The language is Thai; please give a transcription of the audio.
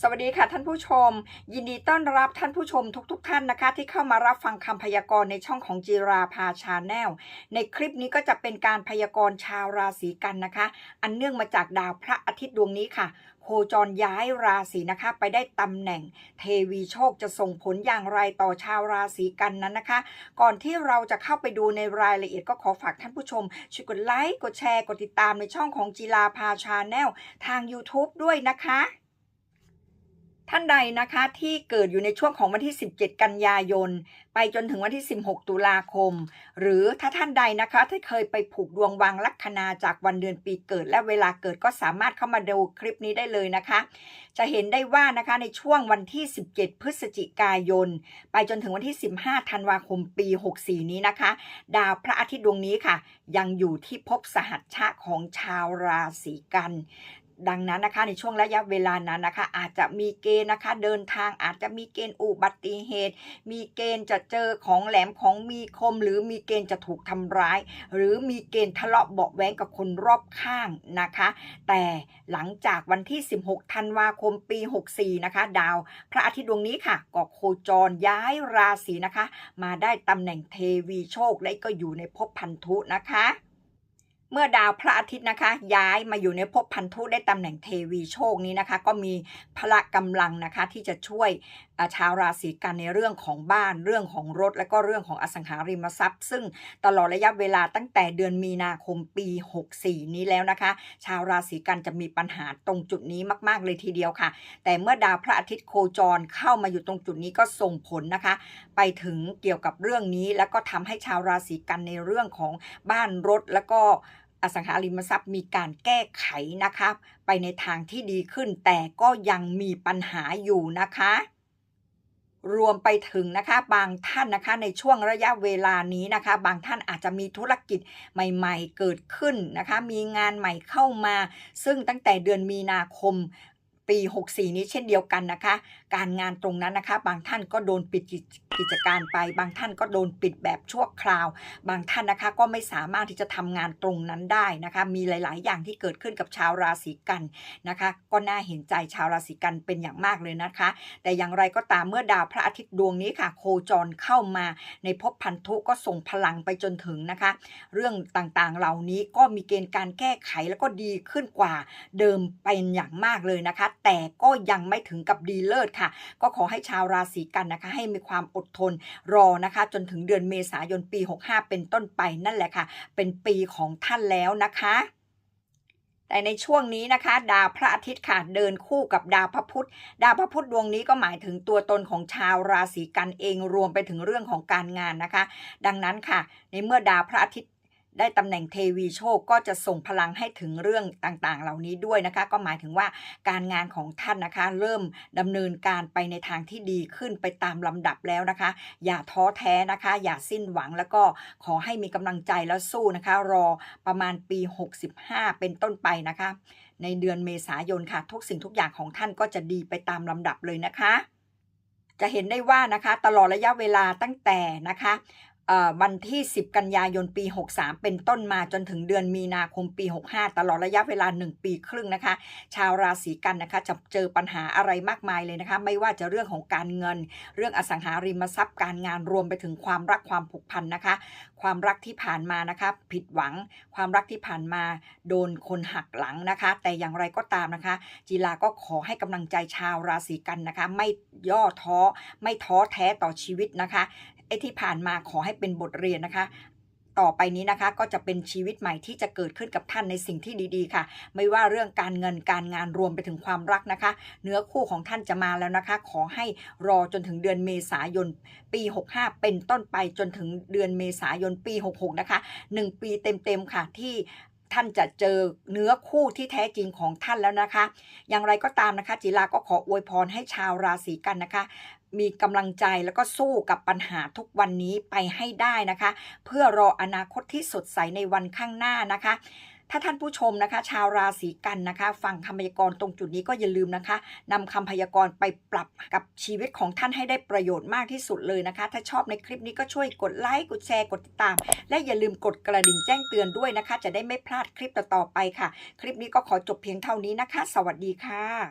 สวัสดีค่ะท่านผู้ชม ยินดีต้อนรับท่านผู้ชมทุกๆทท่านนะคะ ที่เข้ามารับฟังคำพยากรณ์ในช่องของจีราพาชาแนลในคลิปนี้ก็จะเป็นการพยากรณ์ชาวราศีกันนะคะ อันเนื่องมาจากดาวพระอาทิตย์ดวงนี้ค่ะโคจรย้ายราศีนะคะ ไปได้ตำแหน่ง เทวีโชคจะส่งผลอย่างไรต่อชาวราศีกันนั้นนะคะ ก่อนที่เราจะเข้าไปดูในรายละเอียดก็ขอฝากท่านผู้ชม ช่วยกดไลค์กดแชร์กดติดตามในช่องของจีราพาชาแนลทาง YouTube ด้วยนะคะ ท่านใดนะคะที่เกิดอยู่ในช่วงของวันที่ 17 กันยายน ไปจนถึงวันที่ 16 ตุลาคม หรือถ้าท่านใดนะคะที่เคยไปผูกดวงวางลัคนาจากวันเดือนปีเกิดและเวลาเกิดก็สามารถเข้ามาดูคลิปนี้ได้เลยนะคะ จะเห็นได้ว่านะคะในช่วงวันที่ 17 พฤศจิกายน ไปจนถึงวันที่ 15 ธันวาคมปี 64 นี้นะคะ ดาวพระอาทิตย์ดวงนี้ค่ะ ยังอยู่ที่ภพสหัชชะของชาวราศีกัน ดังนั้นนะคะในช่วงระยะเวลานั้นนะคะ อาจจะมีเกณฑ์นะคะเดินทางอาจจะมีเกณฑ์อุบัติเหตุ มีเกณฑ์จะเจอของแหลมของมีคม หรือมีเกณฑ์จะถูกทำร้าย หรือมีเกณฑ์ทะเลาะเบาะแว้งกับคนรอบข้างนะคะ แต่หลังจากวันที่ 16 ธันวาคมปี 64 นะคะ ดาว พระอาทิตย์ดวงนี้ค่ะก็โคจรย้ายราศีนะคะ มาได้ตำแหน่งเทวีโชคและก็อยู่ในภพพันธุนะคะ เมื่อดาวพระอาทิตย์นะคะ ย้ายมาอยู่ในภพพันธุได้ตำแหน่งเทวีโชคนี้นะคะ ก็มีพละกำลังนะคะที่จะช่วยาชาวราศีกันในเรื่องของบ้านเรื่องของรถ และก็เรื่องของอสังหาริมทรัพย์ ซึ่งตลอดระยะเวลาตั้งแต่เดือนมีนาคมปี 64 นี้แล้วนะคะ ชาวราศีกันจะมีปัญหาตรงจุดนี้มาก ๆ เลยทีเดียวค่ะ แต่เมื่อดาวพระอาทิตย์โคจรเข้ามาอยู่ตรงจุดนี้ก็ส่งผลนะคะ ไปถึงเกี่ยวกับเรื่องนี้ แล้วก็ทำให้ชาวราศีกันในเรื่องของบ้านรถแล้วก็ อสังหาริมทรัพย์มีการแก้ไขนะคะไปในทางที่ดีขึ้น แต่ก็ยังมีปัญหาอยู่นะคะ รวมไปถึงนะคะบางท่านนะคะในช่วงระยะเวลานี้นะคะ บางท่านอาจจะมีธุรกิจใหม่ ๆ เกิดขึ้นนะคะ มีงานใหม่เข้ามา ซึ่งตั้งแต่เดือนมีนาคมปี 64 นี้เช่นเดียวกันนะคะ การงานตรงนั้นนะคะ บางท่านก็โดนปิดกิจการไป บางท่านก็โดนปิดแบบชั่วคราว บางท่านนะคะก็ไม่สามารถที่จะทำงานตรงนั้นได้นะคะ มีหลาย ๆ อย่างที่เกิดขึ้นกับชาวราศีกันนะคะ ก็น่าเห็นใจชาวราศีกันเป็นอย่างมากเลยนะคะ แต่อย่างไรก็ตามเมื่อดาวพระอาทิตย์ดวงนี้ค่ะ โคจรเข้ามาในภพพันธุก็ส่งพลังไปจนถึงนะคะ เรื่องต่างๆเหล่านี้ก็มีเกณฑ์การแก้ไขแล้วก็ดีขึ้นกว่าเดิมเป็นอย่างมากเลยนะคะ แต่ก็ยังไม่ถึงกับดีเลิศค่ะก็ขอให้ชาวราศีกันนะคะ ให้มีความอดทนรอนะคะ จนถึงเดือนเมษายนปี 65 เป็นต้นไปนั่นแหละค่ะ เป็นปีของท่านแล้วนะคะแต่ในช่วงนี้นะคะ ดาวพระอาทิตย์ค่ะเดินคู่กับดาวพระพุธ ดาวพระพุธดวงนี้ก็หมายถึงตัวตนของชาวราศีกันเองรวมไปถึงเรื่องของการงานนะคะ ดังนั้นค่ะ ในเมื่อดาวพระอาทิตย์ ได้ตำแหน่งเทวีโชคก็จะส่งพลังให้ถึงเรื่องต่างๆ เหล่านี้ด้วยนะคะ ก็หมายถึงว่าการงานของท่านนะคะ เริ่มดำเนินการไปในทางที่ดีขึ้นไปตามลำดับแล้วนะคะ อย่าท้อแท้นะคะ อย่าสิ้นหวังแล้วก็ขอให้มีกำลังใจแล้วสู้นะคะ รอประมาณปี 65 เป็นต้นไปนะคะ ในเดือนเมษายนค่ะ ทุกสิ่งทุกอย่างของท่านก็จะดีไปตามลำดับเลยนะคะ จะเห็นได้ว่านะคะ ตลอดระยะเวลาตั้งแต่นะคะ วันที่ 10 กันยายนปี 63 เป็นต้นมาจนถึงเดือนมีนาคมปี 65 ตลอดระยะเวลา 1 ปีครึ่งนะคะ ชาวราศีกันนะคะจะเจอปัญหาอะไรมากมายเลยนะคะ ไม่ว่าจะเรื่องของการเงิน เรื่องอสังหาริมทรัพย์การงานรวมไปถึงความรักความผูกพันนะคะ ความรักที่ผ่านมานะคะ ผิดหวัง ความรักที่ผ่านมาโดนคนหักหลังนะคะ แต่อย่างไรก็ตามนะคะ จีลาก็ขอให้กำลังใจชาวราศีกันนะคะ ไม่ย่อท้อไม่ท้อแท้ต่อชีวิตนะคะ อ้ที่ผ่านมาขอให้เป็นบทเรียนนะคะ ต่อไปนี้นะคะก็จะเป็นชีวิตใหม่ที่จะเกิดขึ้นกับท่านในสิ่งที่ดีๆ ค่ะ ไม่ว่าเรื่องการเงินการงานรวมไปถึงความรักนะคะ เนื้อคู่ของท่านจะมาแล้วนะคะ ขอให้รอจนถึงเดือนเมษายนปี 65 เป็นต้นไปจนถึงเดือนเมษายนปี 66 นะคะ 1 ปีเต็มๆค่ะที่ ท่านจะเจอเนื้อคู่ที่แท้จริงของท่านแล้วนะคะ อย่างไรก็ตามนะคะจิลาก็ขออวยพรให้ชาวราศีกันนะคะ มีกำลังใจแล้วก็สู้กับปัญหาทุกวันนี้ไปให้ได้นะคะ เพื่อรออนาคตที่สดใสในวันข้างหน้านะคะ ถ้าท่านผู้ชมนะคะ ชาวราศีกันนะคะ ฟังคำพยากรณ์ตรงจุดนี้ก็อย่าลืมนะคะนำคำพยากรณ์ไปปรับกับชีวิตของท่านให้ได้ประโยชน์มากที่สุดเลยนะคะ ถ้าชอบในคลิปนี้ก็ช่วยกดไลค์กดแชร์กดติดตาม และอย่าลืมกดกระดิ่งแจ้งเตือนด้วยนะคะ จะได้ไม่พลาดคลิปต่อๆไปค่ะ คลิปนี้ก็ขอจบเพียงเท่านี้นะคะ สวัสดีค่ะ